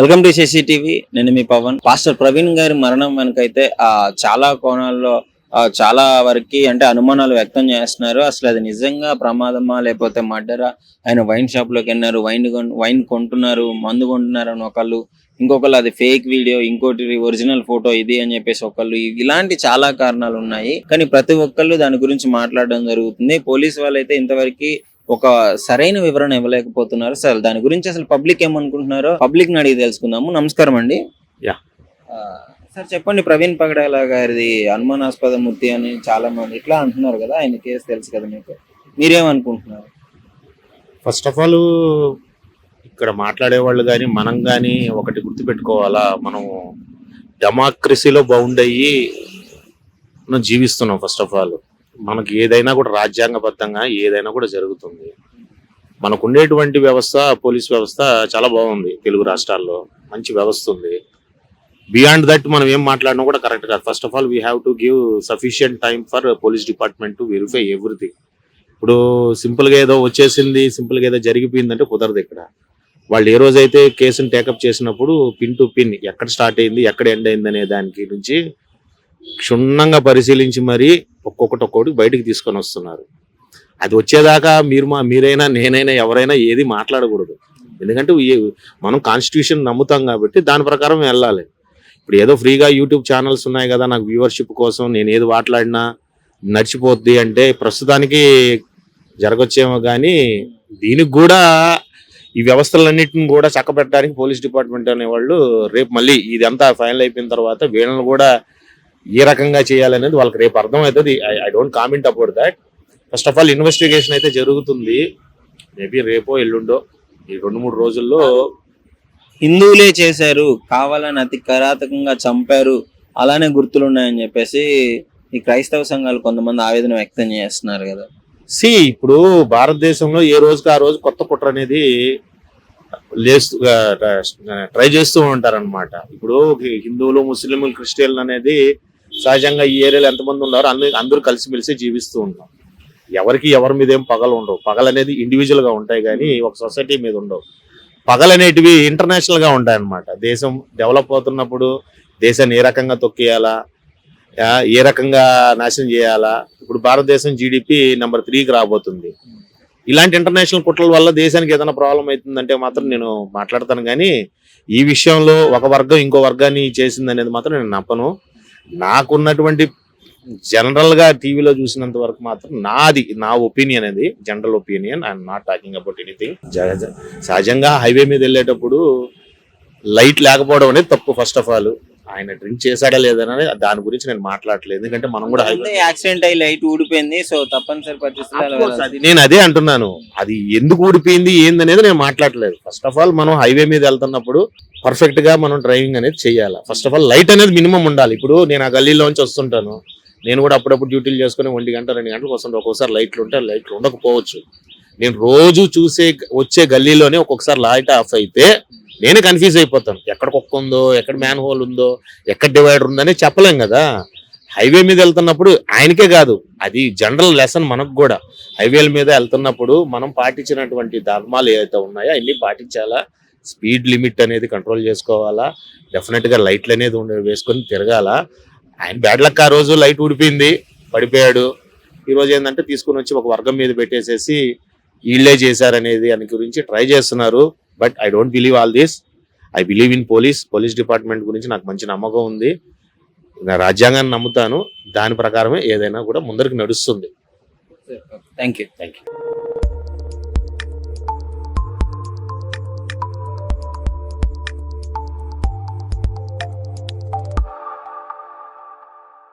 Welcome to TV నేను మీ Pawan. Pastor Praveen గారి మరణం వెనకైతే ఆ చాలా కోణాల్లో చాలా వరకు అంటే అనుమానాలు వ్యక్తం చేస్తున్నారు. అసలు అది నిజంగా ప్రమాదమా లేకపోతే మర్డరా? ఆయన వైన్ షాప్లోకి వెళ్ళినారు వైన్ వైన్ కొంటున్నారు మందు కొంటున్నారు అని ఒకళ్ళు. ఇంకొకళ్ళు అది ఫేక్ వీడియో ఇంకోటి ఒరిజినల్ ఫోటో ఇది అని చెప్పేసి ఒకళ్ళు. ఇలాంటి చాలా కారణాలు ఉన్నాయి. కానీ ప్రతి ఒక్కళ్ళు దాని గురించి మాట్లాడడం జరుగుతుంది. పోలీస్ వాళ్ళు అయితే ఇంతవరకు ఒక సరైన వివరణ ఇవ్వలేకపోతున్నారు. సార్ దాని గురించి అసలు పబ్లిక్ ఏమనుకుంటున్నారో పబ్లిక్ని అడిగి తెలుసుకుందాము. నమస్కారం అండి. యా. సార్ చెప్పండి ప్రవీణ్ పగడాల గారిది అనుమానాస్పద మృతి అని చాలా మంది ఇట్లా అంటున్నారు కదా ఆయన కేసు తెలుసు కదా మీకు. మీరేమనుకుంటున్నారు? ఫస్ట్ ఆఫ్ ఆల్ ఇక్కడ మాట్లాడే వాళ్ళు కానీ మనం కానీ ఒకటి గుర్తుపెట్టుకోవాలా? మనం డెమోక్రసీలో బౌండ్ అయ్యి మనం జీవిస్తున్నాం ఫస్ట్ ఆఫ్ ఆల్ మనకి ఏదైనా కూడా రాజ్యాంగబద్ధంగా ఏదైనా కూడా జరుగుతుంది. మనకు ఉండేటువంటి వ్యవస్థ పోలీస్ వ్యవస్థ చాలా బాగుంది తెలుగు రాష్ట్రాల్లో. మంచి వ్యవస్థ ఉంది. బియాండ్ దట్ మనం ఏం మాట్లాడినా కూడా కరెక్ట్ కాదు. First of all we have to give sufficient time for police department to verify everything ఇప్పుడు సింపుల్గా ఏదో వచ్చేసింది సింపుల్గా ఏదో జరిగిపోయిందంటే కుదరదు ఇక్కడ. వాళ్ళు ఏ రోజైతే కేసును టేకప్ చేసినప్పుడు పిన్ టు పిన్ ఎక్కడ స్టార్ట్ అయింది ఎక్కడ ఎండ్ అయింది అనే దానికి నుంచి క్షుణ్ణంగా పరిశీలించి మరీ ఒక్కొక్కటి ఒక్కొక్కటి బయటికి తీసుకొని వస్తున్నారు. అది వచ్చేదాకా మీరు మా మీరైనా నేనైనా ఎవరైనా ఏది మాట్లాడకూడదు. ఎందుకంటే మనం కాన్స్టిట్యూషన్ నమ్ముతాం కాబట్టి దాని ప్రకారం వెళ్ళాలి. ఇప్పుడు ఏదో ఫ్రీగా యూట్యూబ్ ఛానల్స్ ఉన్నాయి కదా నాకు వ్యూవర్షిప్ కోసం నేను ఏది మాట్లాడినా నడిచిపోద్ది అంటే ప్రస్తుతానికి జరగొచ్చేమో కానీ దీనికి కూడా ఈ వ్యవస్థలన్నింటిని కూడా చక్కబెట్టడానికి పోలీస్ డిపార్ట్మెంట్ అనేవాళ్ళు రేపు మళ్ళీ ఇదంతా ఫైనల్ అయిపోయిన తర్వాత వీళ్ళని కూడా ఏ రకంగా చేయాలనేది వాళ్ళకి రేపు అర్థమవుతుంది. I don't comment about that first of all investigation అయితే జరుగుతుంది. మేబీ రేపో ఎల్లుండో ఈ రెండు మూడు రోజుల్లో హిందువులే చేశారు కావాలని అతి కిరాతకంగా చంపారు అలానే గుర్తులు ఉన్నాయని చెప్పేసి ఈ క్రైస్తవ సంఘాలు కొంతమంది ఆవేదన వ్యక్తం చేస్తున్నారు కదా. సి ఇప్పుడు భారతదేశంలో ఏ రోజుకి ఆ రోజు కొత్త కుట్ర అనేది లేస్తూ ట్రై చేస్తూ ఉంటారన్నమాట. ఇప్పుడు హిందువులు ముస్లింలు క్రిస్టియన్లు అనేది సహజంగా ఈ ఏరియాలో ఎంతమంది ఉన్నారో అందరూ అందరూ కలిసిమెలిసి జీవిస్తూ ఉంటాం. ఎవరికి ఎవరి మీద ఏం పగలు ఉండవు. పగలు అనేది ఇండివిజువల్గా ఉంటాయి కానీ ఒక సొసైటీ మీద ఉండవు. పగలు అనేటివి ఇంటర్నేషనల్గా ఉంటాయి అన్నమాట దేశం డెవలప్ అవుతున్నప్పుడు దేశాన్ని ఏ రకంగా తొక్కేయాలా? ఏ రకంగా నాశనం చేయాలా? ఇప్పుడు భారతదేశం జీడిపి నెంబర్ త్రీకి రాబోతుంది. ఇలాంటి ఇంటర్నేషనల్ కుట్రల వల్ల దేశానికి ఏదైనా ప్రాబ్లం అవుతుందంటే మాత్రం నేను మాట్లాడతాను. కానీ ఈ విషయంలో ఒక వర్గం ఇంకో వర్గాన్ని చేసింది అనేది మాత్రం నేను నప్పను నాకున్నటువంటి జనరల్గా టీవీలో చూసినంత వరకు మాత్రం నాది నా ఒపీనియన్ అది general opinion I'm not talking about anything సహజంగా హైవే మీద వెళ్ళేటప్పుడు లైట్ లేకపోవడం అనేది తప్పు ఫస్ట్ ఆఫ్ ఆల్ ఆయన డ్రింక్ చేశాడా లేదనేది దాని గురించి నేను మాట్లాడలేదు ఎందుకంటే మనం కూడా యాక్సిడెంట్ అయ్యి లైట్ ఊడిపోయింది సో తప్పనిసరి నేను అదే అంటున్నాను. అది ఎందుకు ఊడిపోయింది ఏందనేది నేను మాట్లాడలేదు ఫస్ట్ ఆఫ్ ఆల్ మనం హైవే మీద వెళ్తున్నప్పుడు పర్ఫెక్ట్గా మనం డ్రైవింగ్ అనేది చేయాలి? ఫస్ట్ ఆఫ్ ఆల్ లైట్ అనేది మినిమం ఉండాలి. ఇప్పుడు నేను ఆ గల్లీలోంచి వస్తుంటాను. నేను కూడా అప్పుడప్పుడు డ్యూటీలు చేసుకుని ఒంటి గంట రెండు గంటలకు వస్తుంటే ఒక్కొక్కసారి లైట్లు ఉంటే లైట్లు ఉండకపోవచ్చు. నేను రోజు చూసే వచ్చే గల్లీలోనే ఒక్కొక్కసారి లైట్ ఆఫ్ అయితే నేనే కన్ఫ్యూజ్ అయిపోతాను. ఎక్కడ కుక్క ఉందో ఎక్కడ మ్యాన్ హోల్ ఉందో ఎక్కడ డివైడర్ ఉందనే చెప్పలేం కదా. హైవే మీద వెళ్తున్నప్పుడు ఆయనకే కాదు అది జనరల్ లెసన్ మనకు కూడా. హైవేల మీద వెళ్తున్నప్పుడు మనం పాటించినటువంటి ధర్మాలు ఏవైతే ఉన్నాయో అన్ని పాటించాలా? స్పీడ్ లిమిట్ అనేది కంట్రోల్ చేసుకోవాలా? డెఫినెట్గా లైట్లు అనేది ఉండే వేసుకొని తిరగాల? ఆయన బ్యాడ్ లక్ ఆ రోజు లైట్ ఊడిపోయింది పడిపోయాడు. ఈ రోజు ఏంటంటే తీసుకుని వచ్చి ఒక వర్గం మీద పెట్టేసేసి వీళ్ళే చేశారనేది దాని గురించి ట్రై చేస్తున్నారు. But I don't believe all this. I believe in police police department గురించి నాకు మంచి నమ్మకం ఉంది. రాజ్యాంగాన్ని నమ్ముతాను. దాని ప్రకారమే ఏదైనా కూడా ముందరికి నడుస్తుంది. Thank you thank you